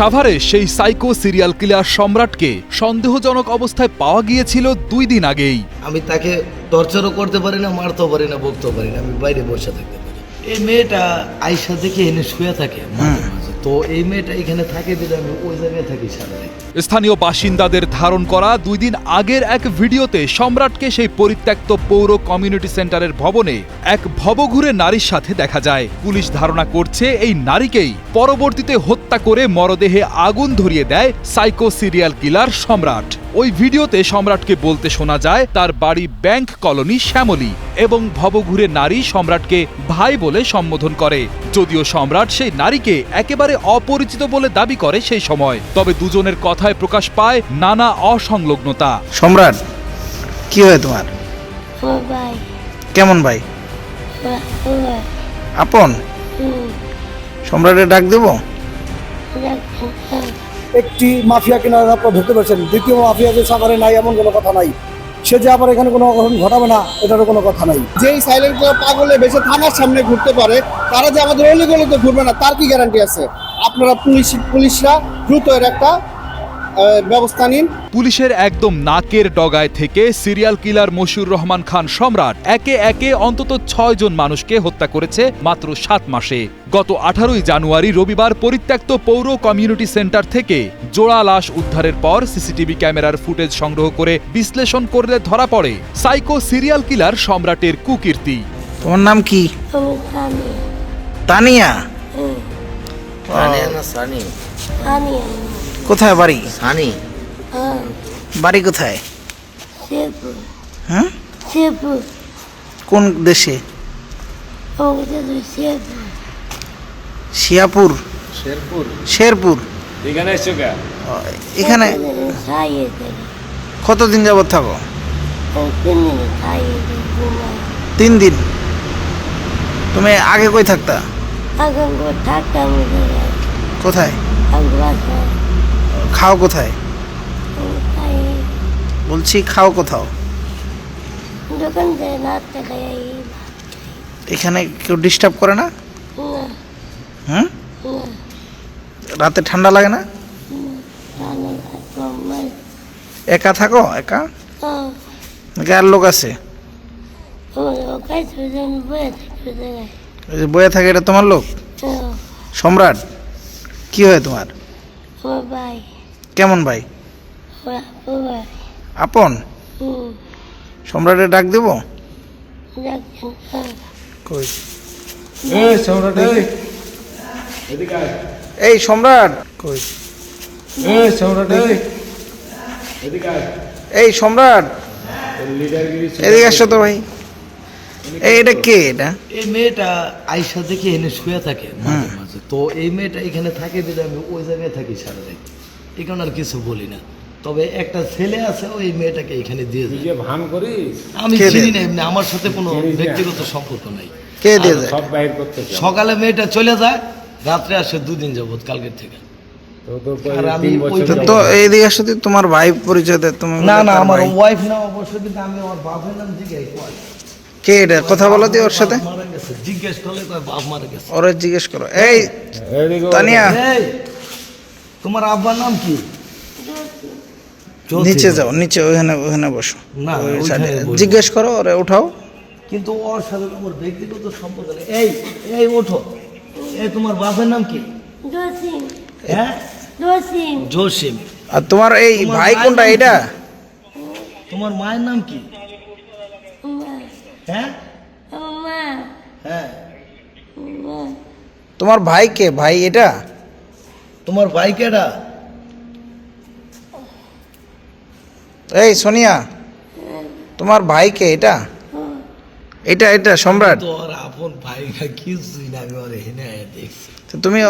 সাভারে সেই psycho serial killer সম্রাটকে সন্দেহজনক অবস্থায় পাওয়া গিয়েছিল দুই দিন আগেই। আমি তাকে টর্চারও করতে পারি না মারতেও পারি না বকতেও পারি না আমি বাইরে বসে থাকতে পারি। এই মেয়েটা আইসা দেখে এনে শুয়ে থাকে মাঝে। তো এই মেয়েটা এখানে থাকে দিলে আমি ওই জায়গায় থাকি সারাদিন। স্থানীয় বাসিন্দাদের ধারণ করা দুই দিন আগের এক ভিডিওতে সম্রাটকে সেই পরিত্যক্ত পৌর কমিউনিটি সেন্টারের ভবনে এক ভবঘুরে নারীর সাথে দেখা যায়। পুলিশ ধারণা করছে এই নারীকেই পরবর্তীতে হত্যা করে মরদেহে আগুন ধরিয়ে দেয় সাইকো সিরিয়াল কিলার সম্রাট। ওই ভিডিওতে সম্রাটকে বলতে শোনা যায় তার বাড়ি ব্যাংক কলোনি শ্যামলী এবং ভবঘুরে নারী সম্রাটকে ভাই বলে সম্বোধন করে। যদিও সম্রাট সেই নারীকে একেবারে অপরিচিত বলে দাবি করে সেই সময় তবে দুজনের কথায় প্রকাশ পায় নানা অসংলগ্নতা। সম্রাট কি হয় তোমার? কেমন ভাই? আপন? সম্রাটের ডাক দেব? একটি মাফিয়া কিনারা আপনার ধরতে পারছেন। দ্বিতীয় মাফিয়া যে সাগরে নাই, এমন কোনো কথা নাই। সে যে আবার এখানে কোনো অঘটন ঘটাবে না, এটারও কোনো কথা নাই। যেই সাইলেন্ট পাগলে বেশি থানার সামনে ঘুরতে পারে, তারা যে আমাদের অলিগলিতে ঘুরবে না, তার কি গ্যারান্টি আছে? আপনারা পুলিশ পুলিশরা দ্রুত এর একটা ব্যবস্থা নিন। পুলিশের একদম নাকের ডগায় থেকে সিরিয়াল কিলার মশিউর রহমান খান সম্রাট একে একে অন্তত ছয় জন মানুষকে হত্যা করেছে মাত্র সাত মাসে। গত আঠারোই জানুয়ারি রবিবার পরিত্যক্ত পৌর কমিউনিটি সেন্টার থেকে জোড়া লাশ উদ্ধারের পর সিসিটিভি ক্যামেরার ফুটেজ সংগ্রহ করে বিশ্লেষণ করলে ধরা পড়ে সাইকো সিরিয়াল কিলার সম্রাটের কুকীর্তি। তোমার নাম কি? আমি জানি তানিয়া? না সানি? আমি কোথায় বাড়ি? সানি। হ্যাঁ। বাড়ি কোথায়? শেরপুর। হ্যাঁ? শেরপুর। কোন দেশে? ওকে তো শেরপুর। শিয়াপুর। শেরপুর। শেরপুর। এখানে এসছো কে? এখানে দেবে কতদিন যাবত থাকো? তিনি দিন। তুমি আগে কই থাকতা? কোথায়? খাও কোথায়? বলছি খাও কোথাও। এখানে কেউ ডিস্টার্ব করে না? হুম রাতে ঠান্ডা লাগে না? একা থাকো? একা? আর লোক আছে? বয়ে থাকে এটা তোমার লোক? সম্রাট কি হয় তোমার? ভাই। কেমন ভাই? আপন? সম্রাটের ডাক দেব? হ্যাঁ। কই? এই সম্রাট এই। এদিকে আয়। এই সম্রাট! কই? সম্রাট এই। এদিকে সম্রাট! এদিকে আসছো তো ভাই। এই এটা কে এটা? এই মেয়েটা আইসা দেখে এনে শুয়ে থাকে মাঝে মাঝে। তো এই মেয়েটা এখানে থাকে দিলে আমি ওই জায়গায় থাকি সারাদিন। এই কারণে আর কিছু বলি না। তবে একটা ছেলে আছে ওই মেয়েটাকে এখানে দিয়ে যায় ভান করিস? আমি চিনি না এমনি আমার সাথে কোনো ব্যক্তিগত সম্পর্ক নাই। কে দিয়ে যায় সব বাইর করতে সকালে মেয়েটা চলে যায় রাত্রে আসে দুদিন যাবত কালকের থেকে। তো। এইদিকে তোমার ভাই পরিচয় দেয় তুমি না না আমার ভাই। ওয়াইফ না অবশ্য কিন্তু আমি আমার বাপের নাম জিজ্ঞাসা করি। কে এটা? কথা বলো দিয়ে ওর সাথে। মারা গেছে জিজ্ঞেস করলে বাপ মারা গেছে। ওরে জিজ্ঞেস করো। এই তানিয়া। এই তোমার আব্বার নাম কি? নিচে যাও নিচে ওখানে ওখানে বসো। না। জিজ্ঞেস করো ওরে উঠাও। কিন্তু ওর সাথে আমার ব্যক্তিগত সম্পর্ক নেই এই এই ওঠো। এই তোমার বাপের নাম কি? দোষিন হ্যাঁ? দোষিন জসিম। আর তোমার এই ভাই কোনটা এটা তোমার মায়ের নাম কি? হ্যাঁ? হ্যাঁ। তোমার ভাই কে? ভাই এটা? তোমার ভাই কেডা? এই সোনিয়া তোমার ভাই কে এটা? এটা এটা সম্রাট। তো ওর আপন ভাই কিছুই না আমি ওর এখানে আয়া দেখছি। তো তুমি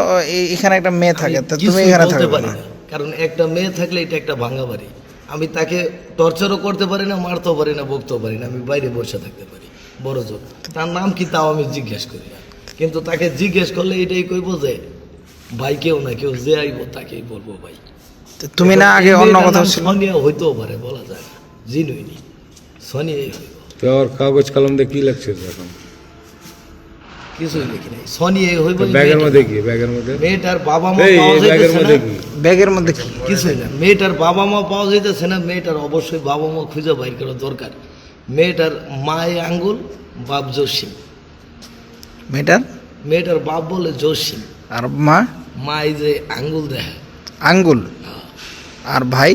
এখানে একটা মেয়ে থাকে তো তুমি এখানে থাকবে না। না কারণ একটা মেয়ে থাকলে এটা একটা ভাঙা বাড়ি। আমি তাকে টর্চারও করতে পারি না মারতেও পারি না বকতেও পারি না আমি বাইরে বসে থাকতে পারি বড় জোর। তার নাম কি তাও আমি জিজ্ঞেস করি না। কিন্তু তাকে জিজ্ঞেস করলে এটাই কইব যে ভাই কেউ না কেউ যে আইব তাকেই বলব ভাই। তুমি না আগে অন্য মেয়েটার কথা সোনিয়া হইতেও পারে বলা যায় না। জিনুইনি। সোনিয়াই হইব। তোর কাগজ কলম দিয়ে কি লাগছে এখন? কিছুই লিখি নাই। সনি এই হইব ব্যাগের মধ্যে কি ব্যাগের মধ্যে? মেয়েটার বাবা মা পাওয়া ব্যাগের মধ্যে না। কি? ব্যাগের মধ্যে কি? কিছুই না। মেয়েটার বাবা মা পাওয়া যাইতেছে না মেয়েটার অবশ্যই বাবা মা খুঁজে বাইর করা দরকার। মেয়েটার মায়ে আঙ্গুল বাপ জসিম। মেয়েটার? মেয়েটার বাপ বলে জসিম। আর মা? মা এই যে আঙ্গুল দেয় আঙ্গুল? আর ভাই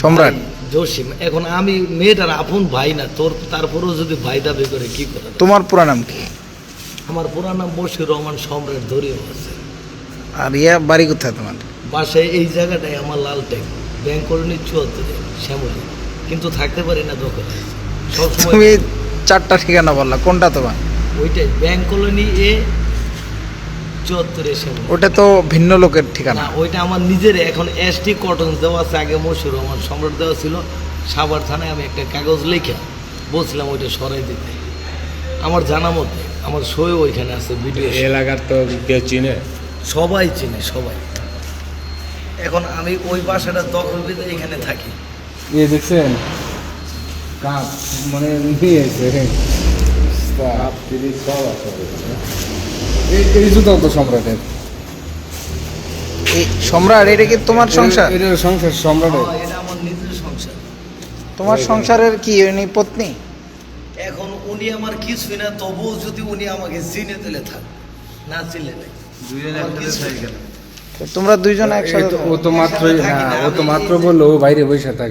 সম্রাট? জসিম এখন আমি মেয়েটার আপন ভাই না তোর তারপরেও যদি ভাই দাবি করে কি করে তোমার পুরা নাম কি? আমার পুরা নাম বসির রহমান সম্রাট ধরিয়ে আছে আর ইয়া বাড়ি কোথায় তোমার? বাসায় এই জায়গাটায় আমার লাল ট্যাগ ব্যাংক কলোনি চুয়াত্তরে শ্যামলী। কিন্তু থাকতে পারি না দোকানে সবসময় তুমি চারটা ঠিকানা বললা কোনটা তোমার? ওইটাই ব্যাংক কলোনি এ চুয়াত্তরে শ্যামলী ওটা তো ভিন্ন লোকের ঠিকানা। ওইটা আমার নিজের এখন এসটি কটন দেওয়া আছে আগে মশুর রহমান সম্রাট দেওয়া ছিল। সাভার থানায় আমি একটা কাগজ লিখে বলছিলাম ওইটা সরাই দিতে। আমার জানা মতে আমার সই ওইখানে আছে ভিডিও এলাকার তো কেউ চিনে? সবাই চিনে সবাই। এখন আমি ওই বাসাটা দখল পেতে এখানে থাকি। ইয়ে দেখছেন? কাপ মানে নিয়েছে কাপ তিরিশ সব আছে। এই- তো সম্রাটের। এই সম্রাট এটা কি তোমার সংসার? এটা সংসার সম্রাটের। এটা আমার নিজের সংসার। তোমার সংসারের কি উনি পত্নী? এখন উনি আমার কিছুই না তবুও যদি উনি আমাকে চিনে দিলে থাক। না চিনলে নাই। তোমরা দুইজন একসাথে ও তো মাত্রই হ্যাঁ ও তো মাত্র বলল ও বাইরে বসে থাকে।